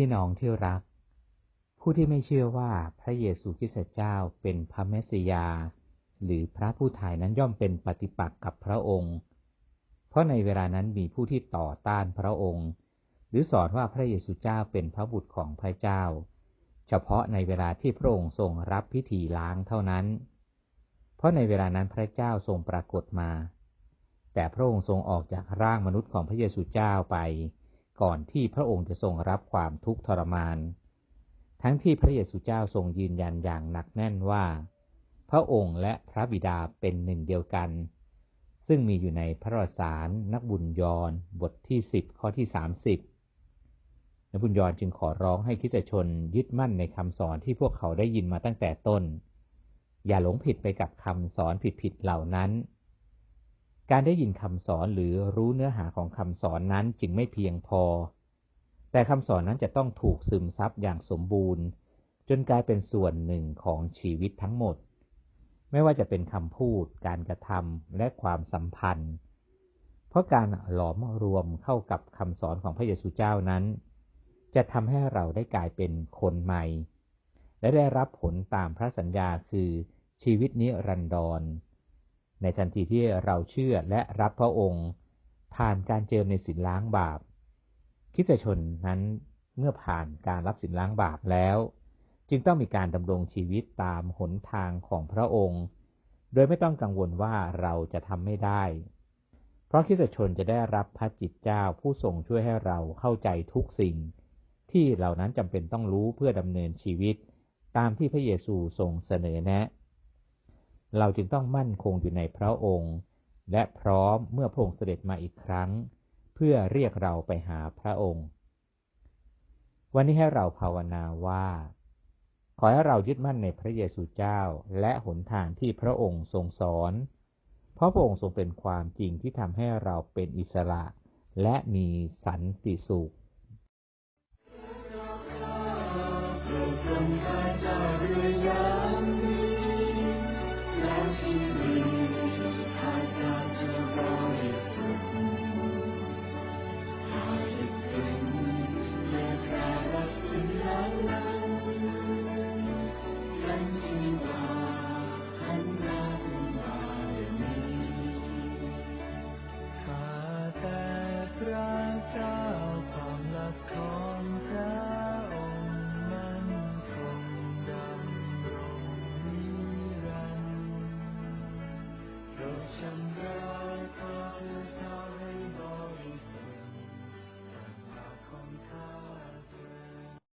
พี่น้องที่รัก ผู้ที่ไม่เชื่อว่าพระเยซูคริสต์เจ้าเป็นพระเมสสยา หรือพระผู้ถ่ายนั้นย่อมเป็นปฏิปักษ์กับพระองค์ เพราะในเวลานั้นมีผู้ที่ต่อต้านพระองค์ หรือสอนว่าพระเยซูเจ้าเป็นพระบุตรของพระเจ้า เฉพาะในเวลาที่พระองค์ทรงรับพิธีล้างเท่านั้น เพราะในเวลานั้นพระเจ้าทรงปรากฏมา แต่พระองค์ทรงออกจากร่างมนุษย์ของพระเยซูเจ้าไป ก่อนที่พระองค์จะทรงรับความทุกข์ทรมาน ทั้งที่พระเยซูเจ้าทรงยืนยันอย่างหนักแน่นว่า พระองค์และพระบิดาเป็นหนึ่งเดียวกันซึ่งมีอยู่ในพระรสารนักบุญยรบทที่สิบข้อที่สามสิบ นบุญยรจึงขอร้องให้คิสชนยึดมั่นในคำสอนที่พวกเขาได้ยินมาตั้งแต่ต้น อย่าหลงผิดไปกับคำสอนผิดๆเหล่านั้น การได้ยินคำสอนหรือรู้เนื้อหาของคำสอนนั้นจึงไม่เพียงพอ แต่คำสอนนั้นจะต้องถูกซึมซับอย่างสมบูรณ์ จนกลายเป็นส่วนหนึ่งของชีวิตทั้งหมด ไม่ว่าจะเป็นคำพูด การกระทำและความสัมพันธ์ เพราะการหลอมรวมเข้ากับคำสอนของพระเยซูเจ้านั้น จะทำให้เราได้กลายเป็นคนใหม่ และได้รับผลตามพระสัญญาคือชีวิตนิรันดร ในทันทีที่เราเชื่อและรับพระองค์ ผ่านการเจิมในสินล้างบาปคิดชนนั้นเมื่อผ่านการรับสินล้างบาปแล้ว จึงต้องมีการดำรงชีวิตตามหนทางของพระองค์ โดยไม่ต้องกังวลว่าเราจะทำไม่ได้ เพราะคิดชนจะได้รับพระจิตเจ้าผู้ทรงช่วยให้เราเข้าใจทุกสิ่ง ที่เหล่านั้นจำเป็นต้องรู้เพื่อดำเนินชีวิต ตามที่พระเยซูทรงเสนอแนะ เราจึงต้องมั่นคงอยู่ในพระองค์ และพร้อมเมื่อพระองค์เสด็จมาอีกครั้ง เพื่อเรียกเราไปหาพระองค์ วันนี้ให้เราภาวนาว่า ขอให้เรายึดมั่นในพระเยซูเจ้าและหนทางที่พระองค์ทรงสอน เพราะพระองค์ทรงเป็นความจริงที่ทำให้เราเป็นอิสระและมีสันติสุข ฉั